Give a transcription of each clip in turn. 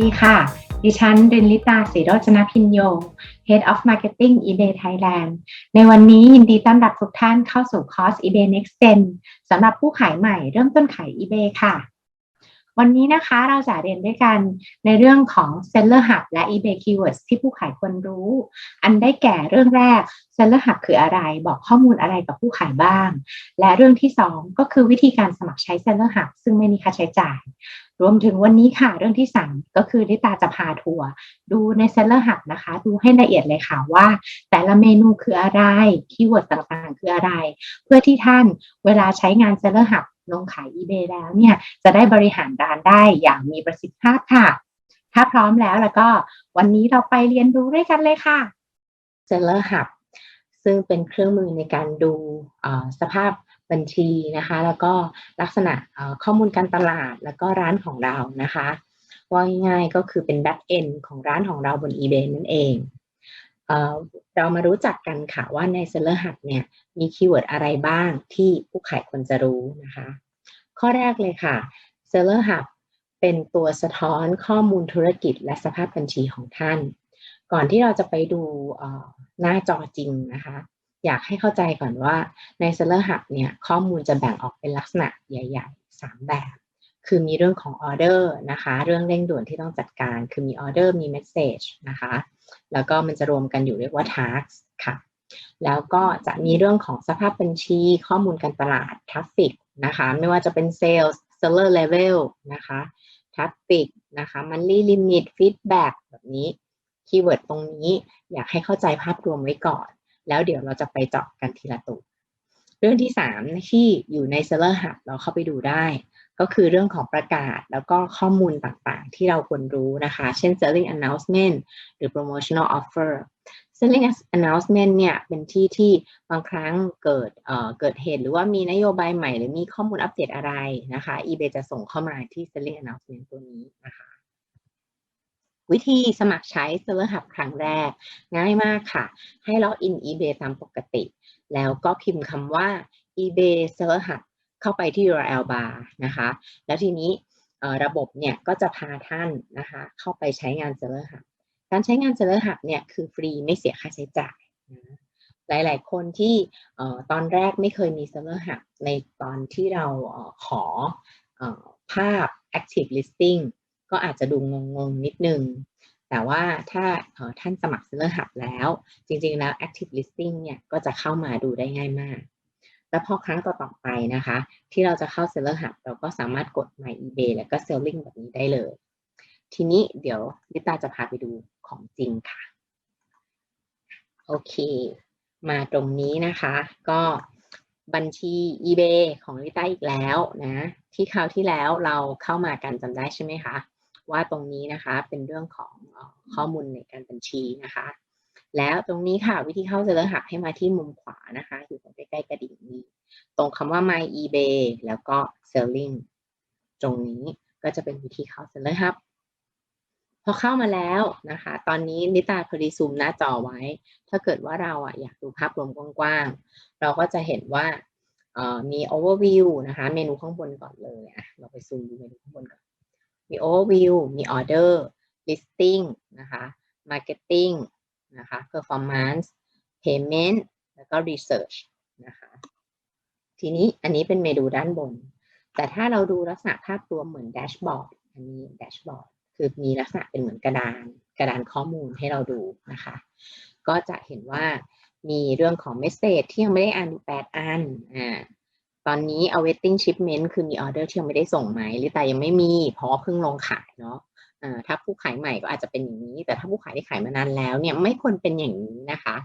ดีค่ะ ดิฉันเรนลิตาศรีโรจนพินโย Head of Marketing eBay Thailand ในวันนี้ยินดีต้อนรับทุกท่านเข้าสู่คอร์ส eBay Next Gen สำหรับผู้ขายใหม่เริ่มต้นขาย eBay ค่ะ วันนี้นะคะเราจะเรียนด้วยกันในเรื่องของ Seller Hub และ eBay Keywords ที่ผู้ขายควรรู้ อันได้แก่เรื่องแรก Seller Hub คืออะไร บอกข้อมูลอะไรกับผู้ขายบ้าง และเรื่องที่ 2 ก็คือวิธีการสมัครใช้ Seller Hub ซึ่งไม่มีค่าใช้จ่าย รวมถึงวันนี้ค่ะเรื่องที่3ก็คือลิตาจะพาทัวร์ดูใน Seller Hub นะคะ ดูให้ละเอียดเลยค่ะว่า แต่ละเมนูคืออะไรคีย์เวิร์ดต่างๆ คืออะไร เพื่อที่ท่านเวลาใช้งาน Seller Hub ลงขาย eBay แล้วเนี่ยจะได้บริหารร้านได้อย่างมีประสิทธิภาพค่ะ ถ้าพร้อมแล้วแล้วก็วันนี้เราไปเรียนรู้ด้วยกันเลยค่ะ Seller Hub ซึ่งเป็นเครื่องมือในการดูสภาพ บัญชีนะคะ แล้วก็ลักษณะข้อมูลการตลาดแล้วก็ร้านของเรานะคะว่าง่ายๆก็คือเป็น back end ของร้านของเราบน eBay นั่นเองเออเรามารู้จักกันค่ะว่าใน Seller Hub เนี่ยมีคีย์เวิร์ดอะไรบ้างที่ผู้ขายควรจะรู้นะคะ ข้อแรกเลยค่ะ Seller Hub เป็นตัวสะท้อนข้อมูลธุรกิจและสภาพบัญชีของท่าน ก่อนที่เราจะไปดูหน้าจอจริงนะคะ อยากให้เข้าใจก่อนว่าใน Seller Hub เนี่ยข้อมูลจะแบ่งออกเป็นลักษณะใหญ่ๆ 3 แบบ คือมีเรื่องของออเดอร์นะคะเรื่องเร่งด่วนที่ต้องจัดการ คือมีออเดอร์มี Message นะคะแล้วก็มันจะรวมกันอยู่เรียกว่า Task ค่ะ แล้วก็จะมีเรื่องของสภาพบัญชี ข้อมูลการตลาด Traffic นะคะไม่ว่าจะเป็น Sales Seller Level นะคะ Traffic นะคะ Monthly Limit Feedback แบบนี้คีย์เวิร์ดตรงนี้อยากให้เข้าใจภาพรวมไว้ก่อน แล้วเดี๋ยวเราจะไปเจาะกันทีละตัวเรื่องที่ 3 ที่อยู่ใน Seller Hub เราเข้าไปดูได้ ก็คือเรื่องของประกาศแล้วก็ข้อมูลต่างๆ ที่เราควรรู้นะคะ เช่น selling announcement หรือ promotional offer selling announcement เนี่ยเป็นที่ที่บางครั้งเกิดเอ่อเกิดเหตุหรือว่ามีนโยบายใหม่หรือมีข้อมูลอัปเดตอะไรนะคะ eBay จะส่งเข้ามาที่ selling announcement ตัวนี้นะคะ วิธีสมัครใช้ Seller Hub ครั้งแรก ง่ายมากค่ะ ให้ล็อกอิน eBay ตามปกติ แล้วก็พิมพ์คำว่า eBay Seller Hub เข้าไปที่ URL bar นะคะ แล้วทีนี้ระบบเนี่ยก็จะพาท่านนะคะเข้าไปใช้งาน Seller Hub การใช้งาน Seller Hub เนี่ยคือฟรีไม่เสียค่าใช้จ่ายนะหลาย ๆ คนที่ตอนแรกไม่เคยมี Seller Hub ในตอนที่เราขอเอ่อภาพ Active Listing ก็อาจจะดูงงๆนิดนึง แต่ว่าถ้าท่านสมัคร Seller Hub แล้ว จริงๆแล้ว Active Listing เนี่ยก็จะเข้ามาดูได้ง่ายมาก แล้วพอครั้งต่อๆไปนะคะ ที่เราจะเข้า Seller Hub เราก็สามารถกด My eBay แล้วก็ Selling แบบนี้ได้เลย ทีนี้เดี๋ยวลิตาจะพาไปดูของจริงค่ะ โอเค มาตรงนี้นะคะ ก็บัญชี eBay ของลิต้าอีกแล้วนะ ที่คราวที่แล้วเราเข้ามากันจำได้ใช่ไหมคะ ว่าตรงนี้นะคะเป็นเรื่องของข้อมูลในการบัญชีนะคะ แล้วตรงนี้ค่ะวิธีเข้า Seller Hub ให้มาที่มุมขวานะคะ อยู่ตรงใกล้ๆกระดิ่งนี้ ตรงคำว่า My eBay แล้วก็ Selling ตรงนี้ก็จะเป็นวิธีเข้า Seller Hub พอเข้ามาแล้วนะคะ ตอนนี้นิตาพอดีซูมหน้าจอไว้ ถ้าเกิดว่าเราอะอยากดูภาพรวมกว้างๆ เราก็จะเห็นว่ามี overview นะคะ เมนูข้างบนก่อนเลยอะเราไปซูมดูเมนูข้างบนก่อน มี overview มี order listing นะคะ marketing นะคะ performance payment แล้วก็ research นะคะทีนี้อันนี้เป็นเมนูด้านบน แต่ถ้าเราดูลักษณะภาพรวมเหมือนแดชบอร์ดอันนี้แดชบอร์ดคือมีลักษณะเป็นเหมือนกระดาน กระดานข้อมูลให้เราดูนะคะ ก็จะเห็นว่ามีเรื่องของ message ที่ยังไม่ได้อ่านอยู่8อันอ่า ตอนนี้ awaiting shipment คือมีออเดอร์ที่ยังไม่ได้ส่งไหมหรือแต่ยังไม่มีเพราะเพิ่งลงขายเนาะถ้าผู้ขายใหม่ก็อาจจะเป็นอย่างนี้ แต่ถ้าผู้ขายที่ขายมานานแล้วเนี่ยไม่ควรเป็นอย่างนี้นะคะ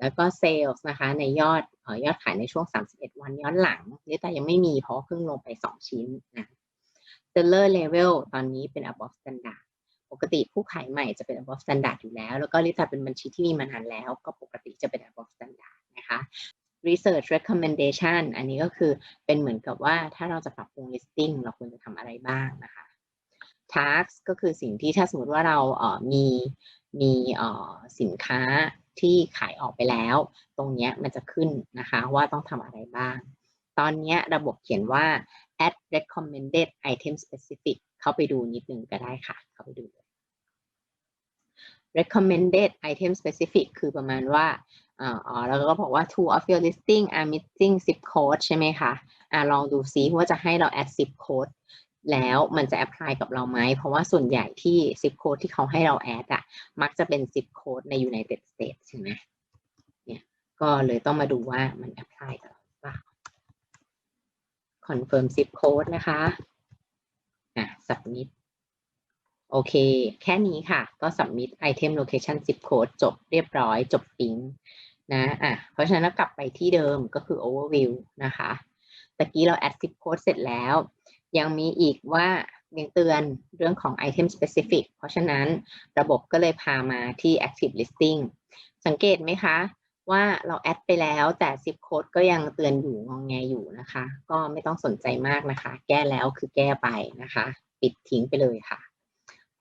แล้วก็ sales นะคะ ในยอดออยอดขายในช่วง 31 วันย้อนหลังหรือแต่ยังไม่มีเพราะเพิ่งลงไป 2 ชิ้นนะ seller level ตอนนี้เป็น above standard ปกติผู้ขายใหม่จะเป็น above standard อยู่แล้ว แล้วก็ลิตาเป็นบัญชีที่มีมานานแล้ว ก็ปกติจะเป็น above standard นะคะ research recommendation อันนี้ก็คือเป็นเหมือนกับว่าถ้าเราจะปรับปรุง listing เราควรจะทำอะไรบ้างนะคะ task ก็คือสิ่งที่ถ้าสมมติว่าเราเอ่อมีมีเอ่อสินค้าที่ขายออกไปแล้ว ตรงเนี้ยมันจะขึ้นนะคะว่าต้องทำอะไรบ้าง ตอนเนี้ยระบบเขียนว่า add recommended item specific เข้าไปดูนิดนึงก็ได้ค่ะ เข้าไปดู recommended item specific คือประมาณว่า อ่าอ๋อแล้วก็บอกว่า two of your listing are missing zip code ใช่ไหมคะอ่าลองดูซิว่าจะให้เรา add zip code แล้วมันจะ apply กับเราไหม เพราะว่าส่วนใหญ่ที่ zip code ที่เขาให้เรา add อะมักจะเป็น zip code ใน United States ใช่ไหมเนี่ยก็เลยต้องมาดูว่ามัน apply กับเราหรือเปล่า confirm zip code นะคะอะ submit โอเค แค่นี้ค่ะ ก็ submit item location zip code จบเรียบร้อย จบปิ๊ง นะอะเพราะฉะนั้นกลับไปที่เดิมก็คือ overview นะคะตะกี้เรา add zip code เสร็จแล้ว ยังมีอีกว่ายังเตือนเรื่องของ item specific เพราะฉะนั้นระบบก็เลยพามาที่ active listing สังเกตไหมคะว่าเราแอดไปแล้วแต่ zip code ก็ยังเตือนอยู่งองแงอยู่นะคะ ก็ไม่ต้องสนใจมากนะคะ แก้แล้วคือแก้ไปนะคะ ปิดทิ้งไปเลยค่ะ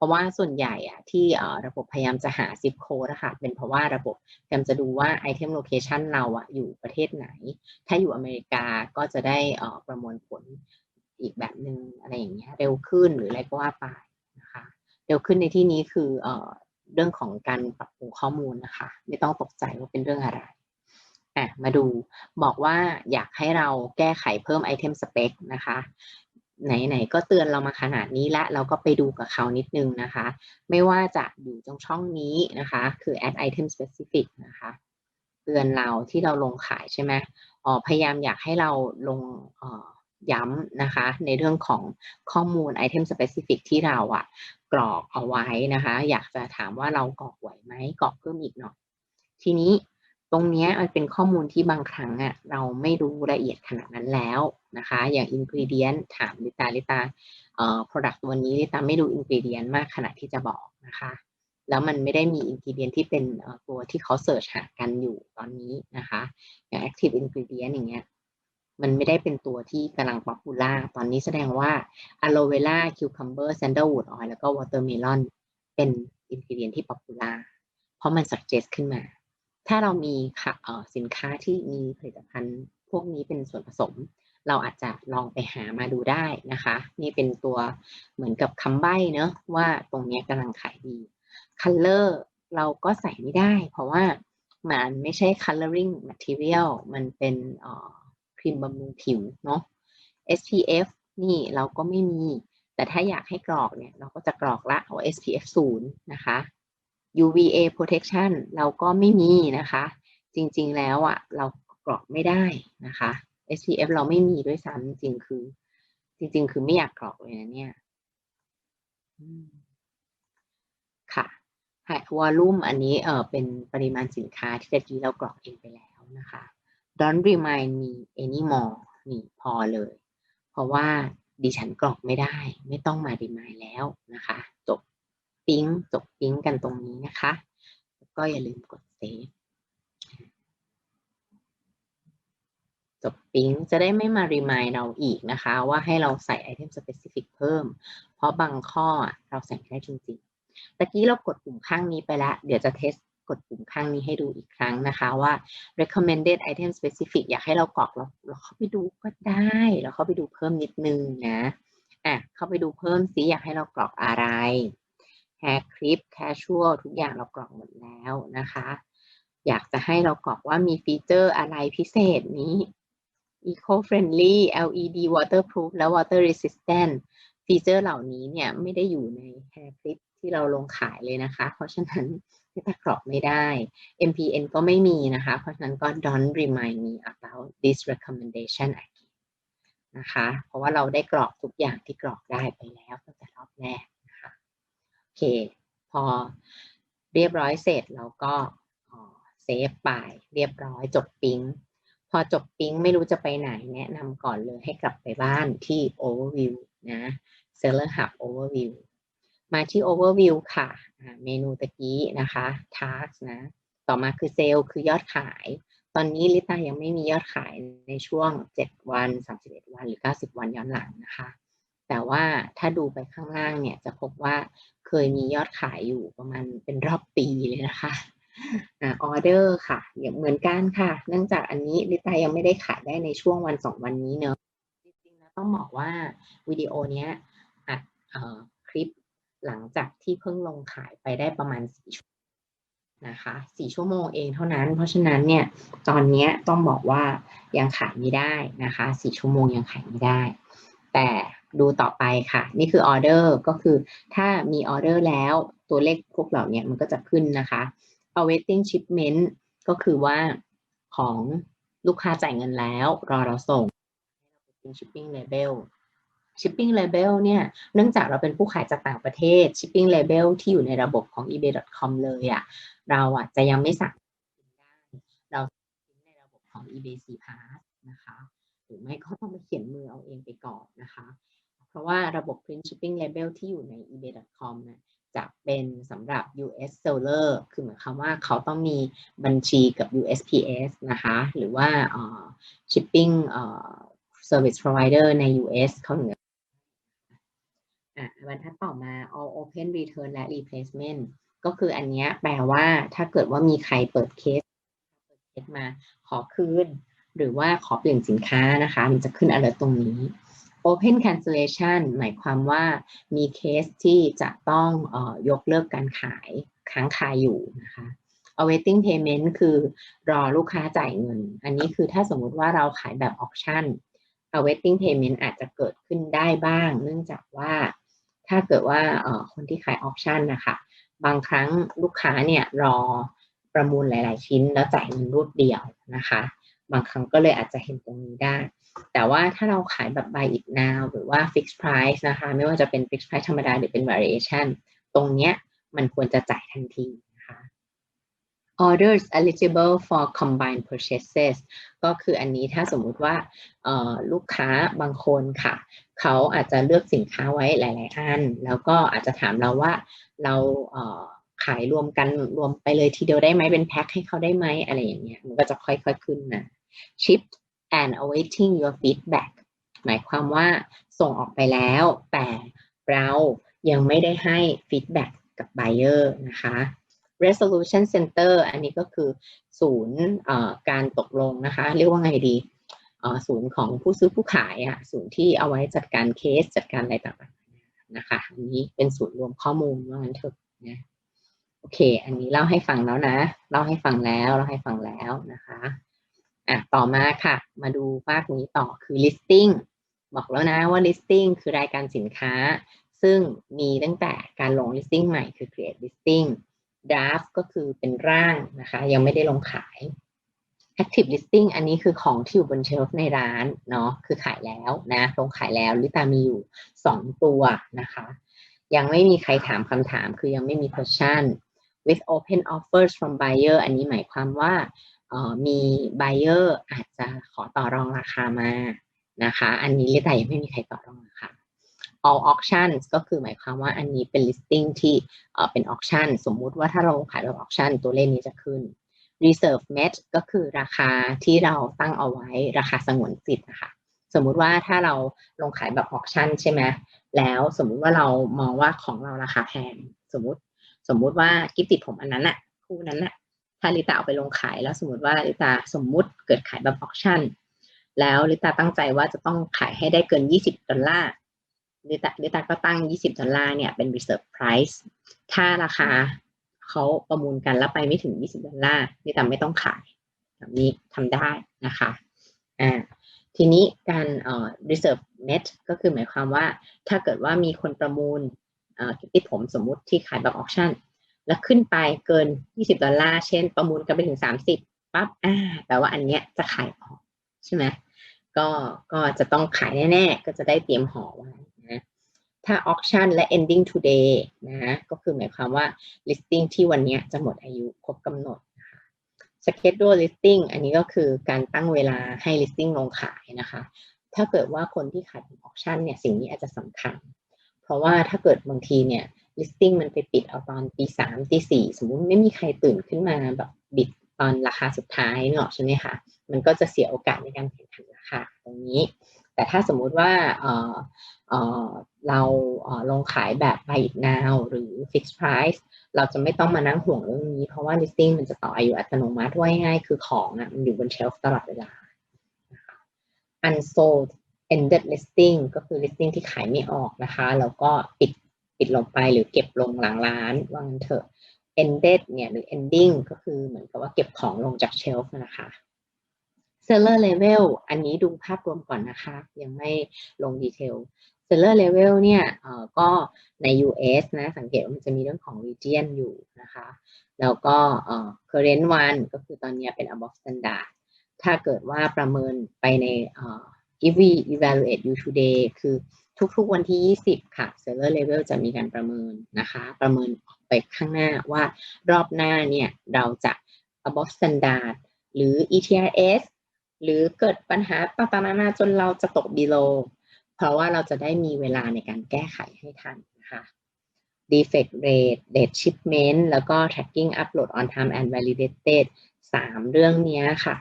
ราะว่าส่วนใหญ่อะที่ระบบพยายามจะหา zip code นะคะเป็นเพราะว่าระบบพยายามจะดูว่า item location เราอะอยู่ประเทศไหน ถ้าอยู่อเมริกาก็จะได้อ่อประมวลผลอีกแบบหนึ่งอะไรอย่างเงี้ยเร็วขึ้นหรืออะไรก็ว่าไปนะคะเร็วขึ้นในที่นี้คือเอ่อเรื่องของการปรับปรุงข้อมูลนะคะ ไม่ต้องตกใจว่าเป็นเรื่องอะไรอะมาดูบอกว่าอยากให้เราแก้ไขเพิ่มไอเทมสเปคนะคะ ไหนๆก็เตือนเรามาขนาดนี้และ เราก็ไปดูกับเขานิดนึงนะคะ ไม่ว่าจะอยู่ตรงช่องนี้นะคะ คือ add item specific นะคะ เตือนเราที่เราลงขายใช่ไหมอ๋อพยายามอยากให้เราลงอ่อย้ำนะคะ ในเรื่องของข้อมูล item specific ที่เราอะกรอกเอาไว้นะคะ อยากจะถามว่าเรากรอกไหวไหมกรอกเพิ่มอีกหน่อยทีนี้ รงนี้มันเป็นข้อมูลที่บางครั้งอะเราไม่รู้ละเอียดขนาดนั้นแล้วนะคะ อย่าง ingredient ถามลิตาลิตาเอ่อ product ตัวนี้ลิตาไม่ดู ingredient มากขนาดที่จะบอกนะคะ แล้วมันไม่ได้มี ingredient ที่เป็นตัวที่เขาเสิร์ชหากันอยู่ตอนนี้นะคะ อย่าง active ingredient อย่างเงี้ยมันไม่ได้เป็นตัวที่กำลังป๊อปปูล่าตอนนี้แสดงว่า aloe vera cucumber sandalwood oil แล้วก็ watermelon เป็น ingredient ที่ป๊อปปูล่าเพราะมัน suggest ขึ้นมา ถ้าเรามีค่ะสินค้าที่มีผลิตภัณฑ์พวกนี้เป็นส่วนผสม เราอาจจะลองไปหามาดูได้นะคะ นี่เป็นตัวเหมือนกับคำใบ้เนอะว่าตรงนี้กำลังขายดี color เราก็ใส่ไม่ได้ เพราะว่ามันไม่ใช่ coloring material มันเป็นครีมบำรุงผิวเนาะ SPF นี่เราก็ไม่มี แต่ถ้าอยากให้กรอกเนี่ย เราก็จะกรอกละเอา SPF 0 นะคะ UVA protection เราก็ไม่มีนะคะ จริงๆแล้วอะเรากรอกไม่ได้นะคะ SPF เราไม่มีด้วยซ้ำจริงๆคือ จริง ๆ คือไม่อยากกรอกเลยนะเนี่ยค่ะวอลลุ่มอันนี้เออเป็นปริมาณสินค้าที่ตะกี้เรากรอกเองไปแล้วนะคะ Don't remind me anymore นี่พอเลย เพราะว่าดิฉันกรอกไม่ได้ ไม่ต้องมา remind แล้วนะคะ ปิ๊งจบปิ๊งกันตรงนี้นะคะ แล้วก็อย่าลืมกดเซฟจบปิ๊งจะได้ไม่มา remind เราอีกนะคะ ว่าให้เราใส่ item specific เพิ่ม เพราะบางข้อเราใส่ไม่ได้จริงๆตะกี้เรากดปุ่มข้างนี้ไปแล้ว เดี๋ยวจะเทสกดปุ่มข้างนี้ให้ดูอีกครั้งนะคะว่า recommended item specific อยากให้เรากรอกเราเราเข้าไปดูก็ได้ เราเข้าไปดูเพิ่มนิดนึงนะอะเข้าไปดูเพิ่มสิอยากให้เรากรอกอะไร hair clip casual ทุกอย่างเรากรอกหมดแล้วนะคะ อยากจะให้เรากรอกว่ามีฟีเจอร์อะไรพิเศษนี้ eco friendly LED waterproof และ water resistant ฟีเจอร์เหล่านี้เนี่ยไม่ได้อยู่ใน hair clip ที่เราลงขายเลยนะคะ เพราะฉะนั้นที่ตะกรอกไม่ได้ MPN ก็ไม่มีนะคะ เพราะฉะนั้นก็ don't remind me about this recommendation again นะคะ เพราะว่าเราได้กรอกทุกอย่างที่กรอกได้ไปแล้วตั้งแต่รอบแรก เค พอเรียบร้อยเสร็จเราก็เซฟไปเรียบร้อยจบปิ๊งพอจบปิ๊งไม่รู้จะไปไหนแนะนำก่อนเลยให้กลับไปบ้านที่ overview นะ seller hub overview มาที่ overview ค่ะ เมนูตะกี้นะคะ task นะ ต่อมาคือเซลคือยอดขาย ตอนนี้ลิตายังไม่มียอดขายในช่วง 7 วัน 31 วันหรือ 90 วันย้อนหลังนะคะ แต่ว่าถ้าดูไปข้างล่างเนี่ยจะพบว่าเคยมียอดขายอยู่ประมาณเป็นรอบปีเลยนะคะอ่าออเดอร์ค่ะอย่างเหมือนกันค่ะ เนื่องจากอันนี้ลิตายังไม่ได้ขายได้ในช่วงวันสองวันนี้เนอะจริงๆแล้วต้องบอกว่าวิดีโอเนี้ยอัดเอ่อคลิปหลังจากที่เพิ่งลงขายไปได้ประมาณสี่ชั่วโมงนะคะสี่ชั่วโมงเองเท่านั้น เพราะฉะนั้นเนี่ยตอนเนี้ยต้องบอกว่ายังขายไม่ได้นะคะสี่ชั่วโมงยังขายไม่ได้ แต่ ดูต่อไปค่ะ นี่คือออเดอร์ก็คือถ้ามีออเดอร์แล้วตัวเลขพวกเหล่านี้มันก็จะขึ้นนะคะ awaiting shipment ก็คือว่าของลูกค้าจ่ายเงินแล้วรอเราส่งเป็น shipping label shipping label เนี่ย เนื่องจากเราเป็นผู้ขายจากต่างประเทศ shipping label ที่อยู่ในระบบของ ebay.com เลยอะ่ะ เราอะจะยังไม่สั่งได้เราในระบบของ ebay c pass นะคะ หรือไม่ก็ต้องไปเขียนมือเอาเองไปก่อนนะคะ ราะว่าระบบ print shipping label ที่อยู่ใน ebay.com นี่ยจะเป็นสำหรับ US seller คือหมายความว่าเขาต้องมีบัญชีกับ USPS นะคะ หรือว่า shipping service provider ใน US เขาถึงจะอะบรรทัดต่อมา all open return และ replacement ก็คืออันนี้แปลว่าถ้าเกิดว่ามีใครเปิดเคสเปิดเคสมาขอคืน หรือว่าขอเปลี่ยนสินค้านะคะ มันจะขึ้น alert ตรงนี้ Open cancellation หมายความว่ามีเคสที่จะต้องออยกเลิกการขายค้างคายอยู่นะคะ awaiting payment คือรอลูกค้าจ่ายเงิน อันนี้คือถ้าสมมุติว่าเราขายแบบ auction awaiting payment อาจจะเกิดขึ้นได้บ้าง เนื่องจากว่าถ้าเกิดว่าคนที่ขาย auction นะคะบางครั้งลูกค้าเนี่ยรอประมูลหลาย ๆ ชิ้นแล้วจ่ายเงินรวดเดียวนะคะ บางครั้งก็เลยอาจจะเห็นตรงนี้ได้ แต่ว่าถ้าเราขายแบบ buy it now หรือว่า fixed price นะคะ ไม่ว่าจะเป็น fixed price ธรรมดาหรือเป็น variation ตรงเนี้ยมันควรจะจ่ายทันทีนะคะ orders eligible for combined purchases ก็คืออันนี้ถ้าสมมุติว่าลูกค้าบางคนค่ะ เขาอาจจะเลือกสินค้าไว้หลาย ๆ อัน แล้วก็อาจจะถามเราว่าเรา ขายรวมกันรวมไปเลยทีเดียวได้ไหมเป็นแพ็คให้เขาได้ไหมอะไรอย่างเงี้ยมันก็จะค่อยๆขึ้นนะ shipped and awaiting your feedback หมายความว่าส่งออกไปแล้ว แต่เรายังไม่ได้ให้ feedback กับ buyer นะคะ resolution center อันนี้ก็คือศูนย์การตกลงนะคะ เรียกว่าไงดีศูนย์ของผู้ซื้อผู้ขายอะศูนย์ที่เอาไว้จัดการเคสจัดการอะไรต่างๆนะคะอันนี้เป็นศูนย์รวมข้อมูลว่างั้นเถอะนะ โอเค อันนี้เล่าให้ฟังแล้วนะ เล่าให้ฟังแล้วเล่าให้ฟังแล้วนะคะอะต่อมาค่ะ มาดูภาคนี้ต่อคือ listing บอกแล้วนะว่า listing คือรายการสินค้า ซึ่งมีตั้งแต่การลง listing ใหม่คือ create listing draft ก็คือเป็นร่างนะคะ ยังไม่ได้ลงขาย active listing อันนี้คือของที่อยู่บนเชลฟ์ในร้านเนาะคือขายแล้วนะลงขายแล้วลิตามีอยู่ 2 ตัวนะคะ ยังไม่มีใครถามคำถามคือยังไม่มี question with open offers from buyer อันนี้หมายความว่ามี buyer อาจจะขอต่อรองราคามานะคะ อันนี้ลิตายังไม่มีใครต่อรองราคา all auctions ก็คือหมายความว่าอันนี้เป็น listing ที่เป็น auction สมมุติว่าถ้าเราขายแบบ auction ตัวเลขนี้จะขึ้น reserve match ก็คือราคาที่เราตั้งเอาไว้ราคาสงวนสิทธิ์นะคะสมมุติว่าถ้าเราลงขายแบบ auction ใช่ไหมแล้วสมมุติว่าเรามองว่าของเราราคาแพงสมมุติ สมมุติว่ากิฟติดผมอันนั้นอะคู่นั้นอะถ้าลิตาเอาไปลงขายแล้วสมมติว่าลิตาสมมุติเกิดขายแบบ auction แล้วลิตาตั้งใจว่าจะต้องขายให้ได้เกิน 20 ดอลลาร์ลิตาลิตาก็ตั้ง 20 ดอลลาร์เนี่ยเป็น reserve price ถ้าราคาเขาประมูลกันแล้วไปไม่ถึง 20 ดอลลาร์ลิตาไม่ต้องขายแบบนี้ทำได้นะคะอ่าทีนี้การเอ่อ reserve net ก็คือหมายความว่าถ้าเกิดว่ามีคนประมูล เอ่อกิผมสมมุติที่ขายแบบ auction แล้วขึ้นไปเกิน 20 ดอลลาร์ เช่น ประมูลกันไปถึง 30ปั๊บอ่าแปลว่าอันเนี้ยจะขายออกใช่ไหมก็ก็จะต้องขายแน่ๆ ก็จะได้เตรียมห่อไว้นะถ้า auction และ ending today นะก็คือหมายความว่า listing ที่วันนี้จะหมดอายุครบกำหนดนะคะ schedule listing อันนี้ก็คือการตั้งเวลาให้ listing ลงขายนะคะ ถ้าเกิดว่าคนที่ขาย auction เนี่ยสิ่งนี้อาจจะสำคัญ เพราะว่าถ้าเกิดบางทีเนี่ย listing มันไปปิดเอาตอนตีสามตีสี่สมมุติไม่มีใครตื่นขึ้นมาแบบบิดตอนราคาสุดท้ายเนาะใช่ไหมคะ มันก็จะเสียโอกาสในการแข่งขันราคาตรงนี้ แต่ถ้าสมมุติว่าเออเออเราเออลงขายแบบ buy it now หรือ fixed price เราจะไม่ต้องมานั่งห่วงเรื่องนี้ เพราะว่า listing มันจะต่ออายุอัตโนมัติว่าง่ายคือของอะมันอยู่บนเชลฟ์ตลอดเวลา unsold ended listing ก็คือ listing ที่ขายไม่ออกนะคะ แล้วก็ปิดปิดลงไปหรือเก็บลงหลังร้านว่างั้นเถอะ ended เนี่ยหรือ ending ก็คือเหมือนกับว่าเก็บของลงจากเชลฟ์นะคะ seller level อันนี้ดูภาพรวมก่อนนะคะ ยังไม่ลงดีเทล seller level เนี่ยเอ่อก็ใน US นะสังเกตว่ามันจะมีเรื่องของ region อยู่นะคะ แล้วก็ current one ก็คือตอนนี้เป็น above standard ถ้าเกิดว่าประเมินไปใน if we evaluate you today คือทุกๆวันที่ 20 ค่ะ seller level จะมีการประเมินนะคะ ประเมินออกไปข้างหน้าว่ารอบหน้าเนี่ยเราจะ above standard หรือ ETRS หรือเกิดปัญหาต่างๆนานาจนเราจะตก below เพราะว่าเราจะได้มีเวลาในการแก้ไขให้ทันนะคะ defect rate date shipment แล้วก็ tracking upload on time and validated สามเรื่องนี้ค่ะ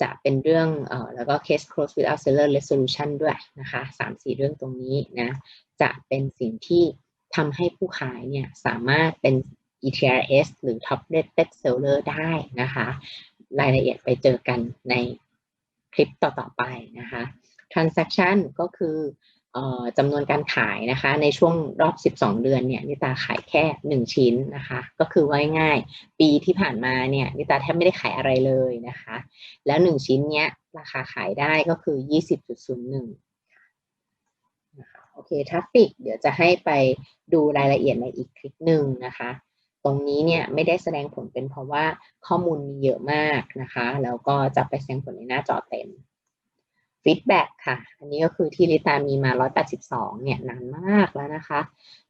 จะเป็นเรื่องเอ่อแล้วก็ case close without seller resolution ด้วยนะคะสามสี่เรื่องตรงนี้นะจะเป็นสิ่งที่ทำให้ผู้ขายเนี่ยสามารถเป็น ETRS หรือ top rated seller ได้นะคะ รายละเอียดไปเจอกันในคลิปต่อ ๆ ไปนะคะ transaction ก็คือ จำนวนการขายนะคะ ในช่วงรอบ 12 เดือนเนี่ยนิตาขายแค่ 1 ชิ้นนะคะ ก็คือไว้ง่าย ปีที่ผ่านมาเนี่ยนิตาแทบไม่ได้ขายอะไรเลยนะคะ แล้ว 1 ชิ้นเนี้ยราคาขายได้ก็คือ 20.01นะคะโอเคทราฟฟิกเดี๋ยวจะให้ไปดูรายละเอียดในอีกคลิปหนึ่งนะคะ ตรงนี้เนี่ยไม่ได้แสดงผลเป็นเพราะว่าข้อมูลมีเยอะมากนะคะ แล้วก็จะไปแสดงผลในหน้าจอเต็ม ฟีดแบ็กค่ะ อันนี้ก็คือที่ลิตามีมา 182 เนี่ยนานมากแล้วนะคะ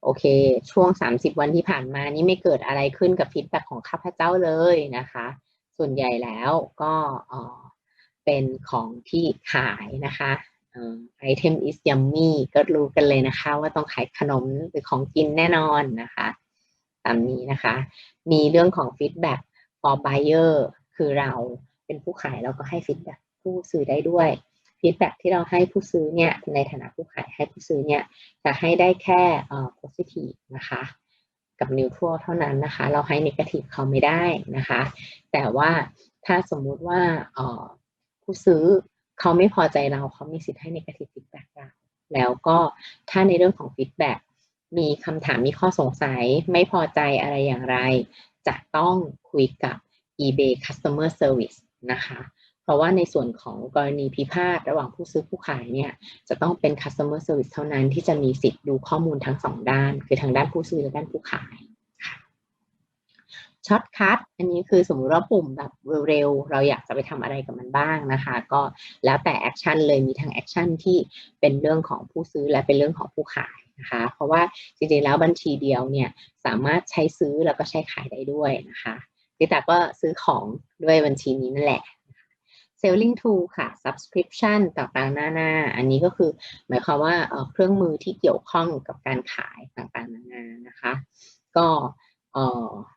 โอเค ช่วง 30 วันที่ผ่านมานี่ไม่เกิดอะไรขึ้นกับฟีดแบ็กของข้าพเจ้าเลยนะคะ ส่วนใหญ่แล้วก็เออเป็นของที่ขายนะคะไอเทม is yummy ก็รู้กันเลยนะคะว่าต้องขายขนมหรือของกินแน่นอนนะคะ ตามนี้นะคะ มีเรื่องของ feedback for buyer คือเราเป็นผู้ขายเราก็ให้ feedback ผู้ซื้อได้ด้วย feedback ที่เราให้ผู้ซื้อเนี่ยในฐานะผู้ขายให้ผู้ซื้อเนี่ยจะให้ได้แค่เอ่อ positive นะคะกับ neutral เท่านั้นนะคะ เราให้ negative เขาไม่ได้นะคะ แต่ว่าถ้าสมมุติว่าเอ่อผู้ซื้อเขาไม่พอใจเราเขามีสิทธิ์ให้ negative feedback เราแล้วก็ถ้าในเรื่องของ feedback มีคำถามมีข้อสงสัยไม่พอใจอะไรอย่างไร จะต้องคุยกับ eBay Customer Service นะคะ ราะว่าในส่วนของกรณีพิพาทระหว่างผู้ซื้อผู้ขายเนี่ยจะต้องเป็น customer service เท่านั้นที่จะมีสิทธิ์ดูข้อมูลทั้งสองด้าน คือทางด้านผู้ซื้อและด้านผู้ขายช็อตคัทอันนี้คือสมมติว่าปุ่มแบบเร็วๆ เราอยากจะไปทำอะไรกับมันบ้างนะคะ ก็แล้วแต่แอคชั่นเลยมีทั้งแอคชั่นที่เป็นเรื่องของผู้ซื้อและเป็นเรื่องของผู้ขายนะคะ เพราะว่าจริงๆแล้วบัญชีเดียวเนี่ยสามารถใช้ซื้อแล้วก็ใช้ขายได้ด้วยนะคะดิตาก็ซื้อของด้วยบัญชีนี้นั่นแหละ selling tool ค่ะ subscription ต่างๆ หน้าๆอันนี้ก็คือหมายความว่าเครื่องมือที่เกี่ยวข้องกับการขายต่างๆ นานานะคะ ก็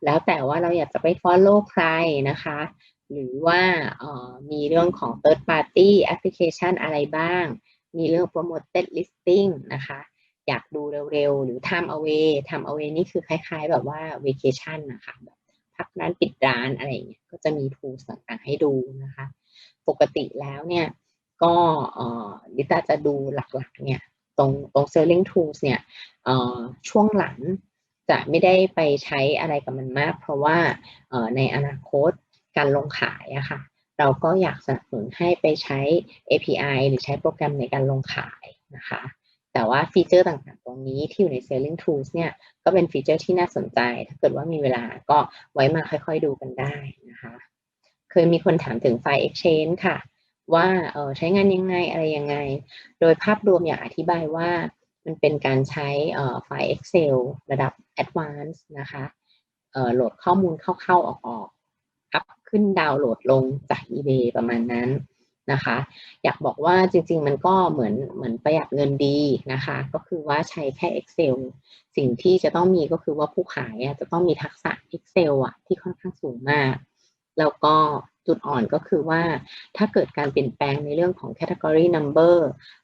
แล้วแต่ว่าเราอยากจะไป follow ใครนะคะ หรือว่ามีเรื่องของ third party application อะไรบ้าง มีเรื่อง promoted listing นะคะ อยากดูเร็วๆ หรือ time away time away นี่คือคล้ายๆ แบบว่า vacation นะคะแบบพักร้านปิดร้านอะไรอย่างเงี้ย ก็จะมี tools ต่างๆ ให้ดูนะคะ ปกติแล้วเนี่ยก็ดิตาจะดูหลักๆเนี่ยตรงตรง selling tools เนี่ยช่วงหลังจะไม่ได้ไปใช้อะไรกับมันมาก เพราะว่าในอนาคตการลงขายอะค่ะเราก็อยากสนับสนุนให้ไปใช้ API หรือใช้โปรแกรมในการลงขายนะคะ แต่ว่าฟีเจอร์ต่างๆ ตรงนี้ที่อยู่ใน Selling Tools เนี่ยก็เป็นฟีเจอร์ที่น่าสนใจ ถ้าเกิดว่ามีเวลาก็ไว้มาค่อยๆดูกันได้นะคะ เคยมีคนถามถึงไฟล์ Exchange ค่ะ ว่าเออใช้งานยังไงอะไรยังไง โดยภาพรวมอยากอธิบายว่ามันเป็นการใช้ไฟล์ Excel ระดับ Advanced นะคะโหลดข้อมูลเข้าๆออกๆอัพขึ้นดาวน์โหลดลงจาก eBay ประมาณนั้นนะคะ อยากบอกว่าจริงๆ มันก็เหมือนเหมือนประหยัดเงินดีนะคะ ก็คือว่าใช้แค่ Excel สิ่งที่จะต้องมีก็คือว่าผู้ขายจะต้องมีทักษะ Excel อะที่ค่อนข้างสูงมาก แล้วก็จุดอ่อนก็คือว่าถ้าเกิดการเปลี่ยนแปลงในเรื่องของ category number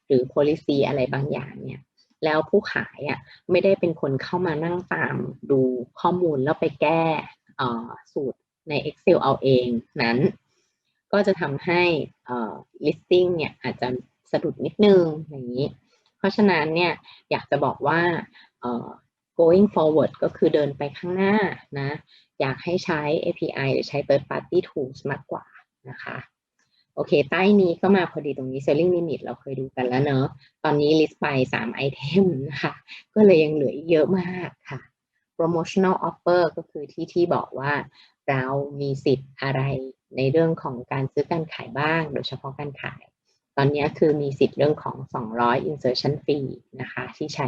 หรือ policy อะไรบางอย่างเนี่ยแล้วผู้ขายอะไม่ได้เป็นคนเข้ามานั่งตามดูข้อมูลแล้วไปแก้สูตรใน Excel เอาเองนั้น ก็จะทำให้ listing เนี่ยอาจจะสะดุดนิดนึงอย่างนี้ เพราะฉะนั้นเนี่ยอยากจะบอกว่า going forward ก็คือเดินไปข้างหน้านะ อยากให้ใช้ API หรือใช้ third party tools มากกว่านะคะ โอเค ใต้นี้ก็มาพอดีตรงนี้ selling limit เราเคยดูกันแล้วเนอะ ตอนนี้ list ไป 3 ไอเทมนะคะ ก็เลยยังเหลือเยอะมากค่ะ promotional offer ก็คือที่ที่บอกว่าเรามีสิทธิ์อะไรในเรื่องของการซื้อการขายบ้าง โดยเฉพาะการขาย อนนี้คือมีสิทธิ์เรื่องของ 200 insertion fee นะคะที่ใช้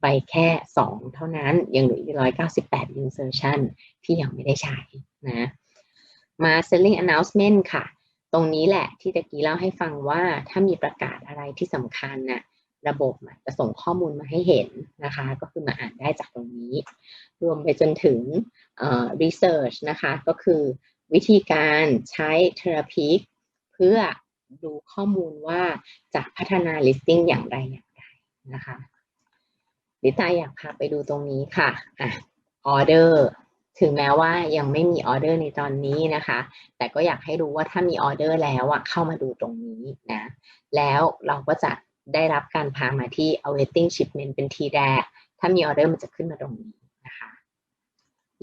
ไปแค่ 2 เท่านั้น ยังเหลืออีก198 insertion ที่ยังไม่ได้ใช้นะมา selling announcement ค่ะ ตรงนี้แหละที่ตะกี้เล่าให้ฟังว่าถ้ามีประกาศอะไรที่สำคัญน่ะระบบจะส่งข้อมูลมาให้เห็นนะคะ ก็คือมาอ่านได้จากตรงนี้ รวมไปจนถึง research นะคะ ก็คือวิธีการใช้ therapy เพื่อ ดูข้อมูลว่าจะพัฒนา listing อย่างไรอย่างไรนะคะลิตาอยากพาไปดูตรงนี้ค่ะอะ order ถึงแม้ว่ายังไม่มีออเดอร์ในตอนนี้นะคะ แต่ก็อยากให้รู้ว่าถ้ามีออเดอร์แล้วอะเข้ามาดูตรงนี้นะ แล้วเราก็จะได้รับการพามาที่ awaiting shipment เป็นทีแรก ถ้ามีออเดอร์มันจะขึ้นมาตรงนี้นะคะ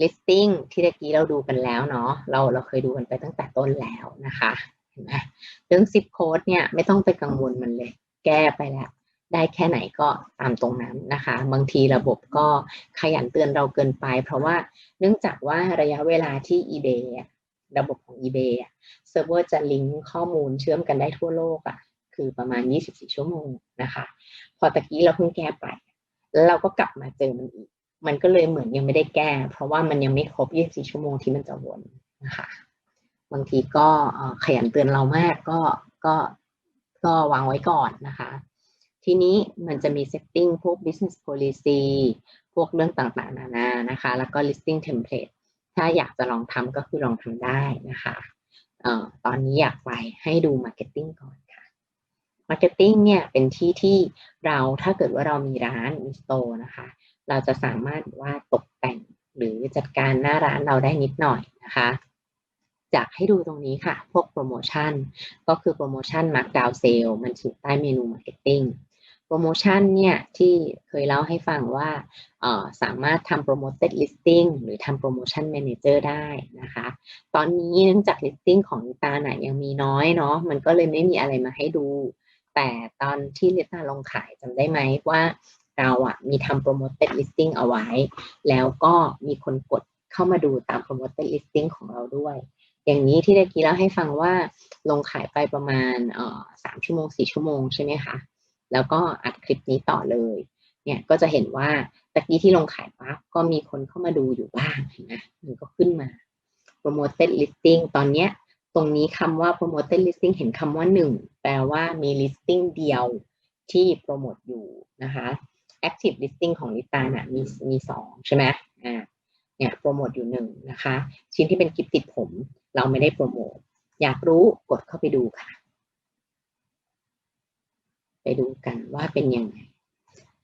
listing ที่ตะกี้เราดูกันแล้วเนาะ เราเราเคยดูกันไปตั้งแต่ต้นแล้วนะคะ นไหมเรื่อง zip code เนี่ยไม่ต้องไปกังวลมันเลย แก้ไปแล้ว ได้แค่ไหนก็ตามตรงนั้นนะคะ บางทีระบบก็ขยันเตือนเราเกินไป เพราะว่าเนื่องจากว่าระยะเวลาที่ eBay ระบบของ eBay เซิร์ฟเวอร์จะลิงก์ข้อมูลเชื่อมกันได้ทั่วโลกอะคือประมาณ 24 ชั่วโมงนะคะ พอตะกี้เราเพิ่งแก้ไปแล้วเราก็กลับมาเจอมันอีก มันก็เลยเหมือนยังไม่ได้แก้ เพราะว่ามันยังไม่ครบ 24 ชั่วโมงที่มันจะวนนะคะ บางทีก็เอ่อขยันเตือนเรามากก็ก็ก็วางไว้ก่อนนะคะ ทีนี้มันจะมี setting พวก business policy พวกเรื่องต่างๆ นานานะคะ แล้วก็ listing template ถ้าอยากจะลองทำก็คือลองทำได้นะคะออตอนนี้อยากไปให้ดู marketing ก่อนค่ะ marketing เนี่ยเป็นที่ที่เราถ้าเกิดว่าเรามีร้านมีสโตร์นะคะ เราจะสามารถว่าตกแต่งหรือจัดการหน้าร้านเราได้นิดหน่อยนะคะ อยากให้ดูตรงนี้ค่ะ พวกโปรโมชั่น ก็คือโปรโมชั่น markdown sale มันอยู่ใต้เมนู marketing โปรโมชั่นเนี่ยที่เคยเล่าให้ฟังว่าสามารถทำ promoted listing หรือทำ promotion manager ได้นะคะ ตอนนี้เนื่องจาก listing ของลิตาน่ะยังมีน้อยเนาะมันก็เลยไม่มีอะไรมาให้ดู แต่ตอนที่ลิตาลงขายจำได้ไหมว่าเราอะมีทำ promoted listing เอาไว้ แล้วก็มีคนกดเข้ามาดูตาม promoted listing ของเราด้วย อย่างนี้ที่ตะกี้เล่าให้ฟังว่าลงขายไปประมาณเอ่อสามชั่วโมงสี่ชั่วโมงใช่ไหมคะแล้วก็อัดคลิปนี้ต่อเลยเนี่ยก็จะเห็นว่าตะกี้ที่ลงขายปั๊บก็มีคนเข้ามาดูอยู่บ้างเห็นไหมมันก็ขึ้นมา promoted listing ตอนเนี้ยตรงนี้คำว่า promoted listing เห็นคำว่าหนึ่งแปลว่ามี listing เดียวที่โปรโมทอยู่นะคะ active listing ของลิตาน่ะมีมีสองใช่ไหมอ่าเนี่ยโปรโมทอยู่หนึ่งนะคะ ชิ้นที่เป็นกิฟติดผม เราไม่ได้โปรโมทอยากรู้กดเข้าไปดูค่ะ ไปดูกันว่าเป็นยังไง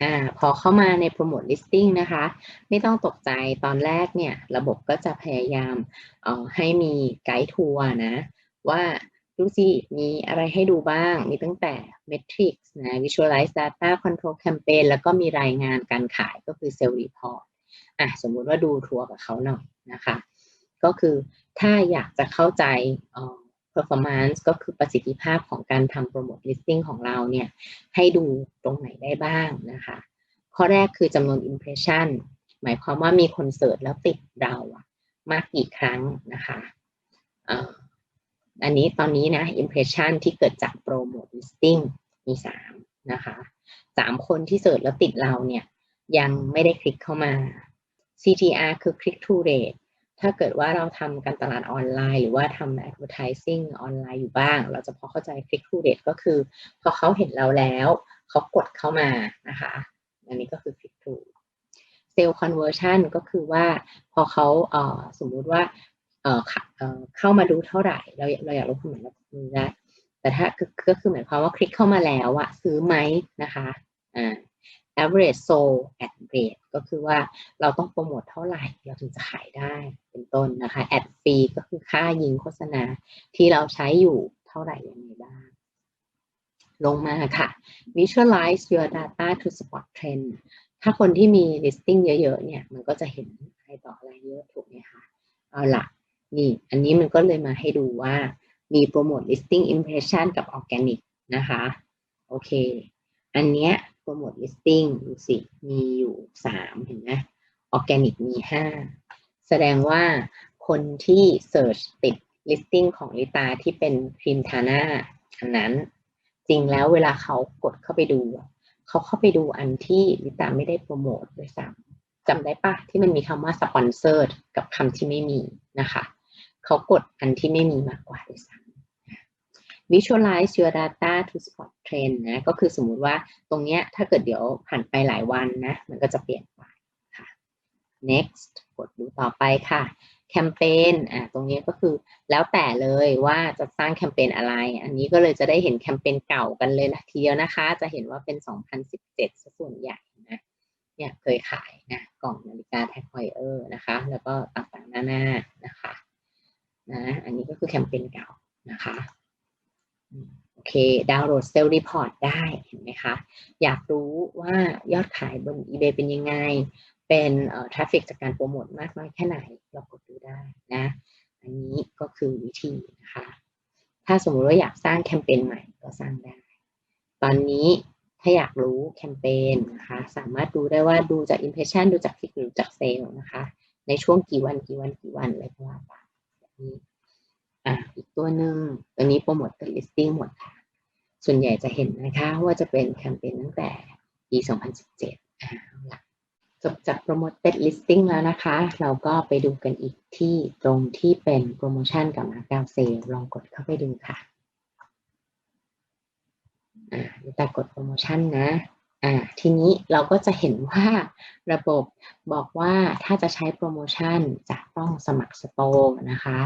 อ่าพอเข้ามาใน promote listing นะคะ ไม่ต้องตกใจตอนแรกเนี่ย ระบบก็จะพยายามเอ่อให้มีไกด์ทัวร์นะ ว่าดูสิมีอะไรให้ดูบ้าง มีตั้งแต่ metrics นะ visualize data control campaign แล้วก็มีรายงานการขายก็คือ sales report อะสมมุติว่าดูทัวร์กับเขาหน่อยนะคะ ก็คือถ้าอยากจะเข้าใจ performance ก็คือประสิทธิภาพของการทำ promote listing ของเราเนี่ยให้ดูตรงไหนได้บ้างนะคะ ข้อแรกคือจำนวน impression หมายความว่ามีคนเสิร์ชแล้วติดเรามากกี่ครั้งนะคะอันนี้ตอนนี้นะ impression ที่เกิดจาก promote listing มีสามนะคะสามคนที่เสิร์ชแล้วติดเราเนี่ยยังไม่ได้คลิกเข้ามา CTR คือ click to rate ถ้าเกิดว่าเราทำการตลาดออนไลน์ หรือว่าทำ advertising ออนไลน์อยู่บ้าง เราจะพอเข้าใจ click through rate ก็คือ พอเขาเห็นเราแล้วเขากดเข้ามานะคะ อันนี้ก็คือ click through sale conversion ก็คือว่าพอเขาเอ่อสมมุติว่าเอ่อเออเข้ามาดูเท่าไหร่ เราเราอยากรู้ความหมายเราดูได้แต่ถ้าก็ก็คือหมายความว่าคลิกเข้ามาแล้วอะซื้อไหมนะคะอ่า average sold at rate ก็คือว่าเราต้องโปรโมทเท่าไหร่เราถึงจะขายได้เป็นต้นนะคะ ad fee ก็คือค่ายิงโฆษณาที่เราใช้อยู่เท่าไหร่ยังไงบ้าง ลงมาค่ะ visualize your data to spot trend ถ้าคนที่มี listing เยอะๆเนี่ยมันก็จะเห็นอะไรต่ออะไรเยอะถูกไหมคะเอาละนี่อันนี้มันก็เลยมาให้ดูว่ามีโปรโมท listing impression กับ organic นะคะ โอเค อันเนี้ย รโมท listing ดูสิ มีอยู่3เห็นไหม organic มี5แสดงว่าคนที่ search ติด listing ของลิตาที่เป็นครีมทาหน้าอันนั้น จริงแล้วเวลาเขากดเข้าไปดู เขาเข้าไปดูอันที่ลิตาไม่ได้โปรโมทด้วยซ้ำจำได้ปะที่มันมีคำว่า sponsored กับคำที่ไม่มีนะคะ เขากดอันที่ไม่มีมากกว่าด้วยซ้ำ visualize your data to spot trend นะก็คือสมมุติว่าตรงเนี้ยถ้าเกิดเดี๋ยวผ่านไปหลายวันนะ มันก็จะเปลี่ยนไปค่ะ next กดดูต่อไปค่ะแคมเปญอะตรงนี้ก็คือแล้วแต่เลยว่าจะสร้างแคมเปญอะไร อันนี้ก็เลยจะได้เห็นแคมเปญเก่ากันเลยนะทีเดียวนะคะ จะเห็นว่าเป็น 2017ซะส่วนใหญ่นะเนี่ยเคยขายนะกล่องนาฬิกาแท็กไวเออร์นะคะ แล้วก็ต่างๆหน้าๆนะคะนะอันนี้ก็คือแคมเปญเก่านะคะ โอเค ดาวน์โหลดเซลล์รีพอร์ตได้เห็นไหมคะ อยากรู้ว่ายอดขายบน eBay เป็นยังไง เป็นเอ่อทราฟฟิกจากการโปรโมทมากน้อยแค่ไหนเรากดดูได้นะ อันนี้ก็คือวิธีนะคะ ถ้าสมมุติว่าอยากสร้างแคมเปญใหม่ก็สร้างได้ ตอนนี้ถ้าอยากรู้แคมเปญนะคะ สามารถดูได้ว่าดูจาก impression ดูจากคลิกหรือจากเซลล์นะคะ ในช่วงกี่วันกี่วันกี่วันอะไรก็ว่าไปแบบนี้ อะอีกตัวหนึ่งตัวนี้โปรโมทกับ listing หมดค่ะ ส่วนใหญ่จะเห็นนะคะว่าจะเป็นแคมเปญตั้งแต่ปี 2017อ่าละจบจาก promoted listing แล้วนะคะ เราก็ไปดูกันอีกที่ตรงที่เป็นโปรโมชั่นกับ markdown sale ลองกดเข้าไปดูค่ะอ่าแต่กดโปรโมชั่นนะ อ่าทีนี้เราก็จะเห็นว่าระบบบอกว่าถ้าจะใช้โปรโมชั่นจะต้องสมัครสโตร์นะคะ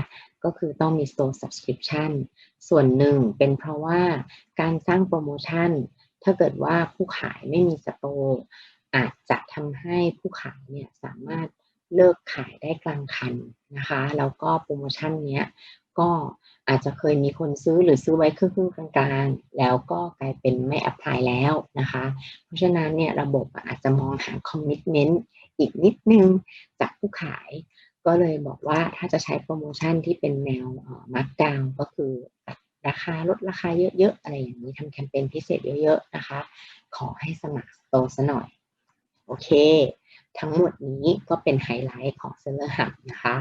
ก็คือต้องมี store subscription ส่วนหนึ่งเป็นเพราะว่าการสร้างโปรโมชั่น ถ้าเกิดว่าผู้ขายไม่มีสโตร์อาจจะทำให้ผู้ขายเนี่ยสามารถเลิกขายได้กลางคันนะคะ แล้วก็โปรโมชั่นเนี้ย ก็อาจจะเคยมีคนซื้อหรือซื้อไว้ครึ่งๆกลางๆ แล้วก็กลายเป็นไม่ apply แล้วนะคะ เพราะฉะนั้นเนี่ยระบบอาจจะมองหา commitment อีกนิดนึงจากผู้ขาย ก็เลยบอกว่าถ้าจะใช้โปรโมชั่นที่เป็นแนวมาร์กดาวก็คือตัดราคาลดราคาเยอะๆ อะไรอย่างนี้ทำแคมเปญพิเศษเยอะๆ นะคะ ขอให้สมัครโตซะหน่อย โอเค ทั้งหมดนี้ก็เป็นไฮไลท์ของ Seller Hub นะคะ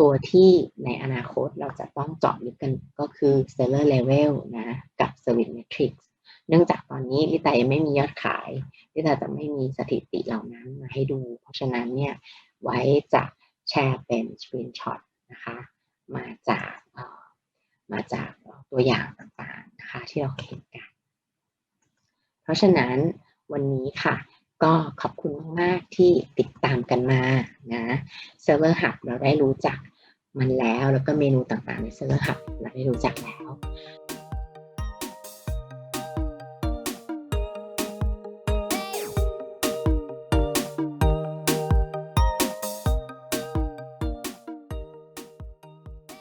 ตัวที่ในอนาคตเราจะต้องเจาะลึกกันก็คือ Seller Level นะกับ Service Metrics เนื่องจากตอนนี้ลิตายังไม่มียอดขายลิตาจะไม่มีสถิติเหล่านั้นมาให้ดู เพราะฉะนั้นเนี่ยไว้จะแชร์เป็น Screenshot นะคะมาจากมาจากตัวอย่างต่างๆนะคะที่เราเคยเห็นกัน เพราะฉะนั้นวันนี้ค่ะ ก็ขอบคุณมากๆที่ติดตามกันมานะเซิร์ฟเวอร์หับเราได้รู้จักมันแล้ว แล้วก็เมนูต่างๆในเซิร์ฟเวอร์หับเราได้รู้จักแล้ว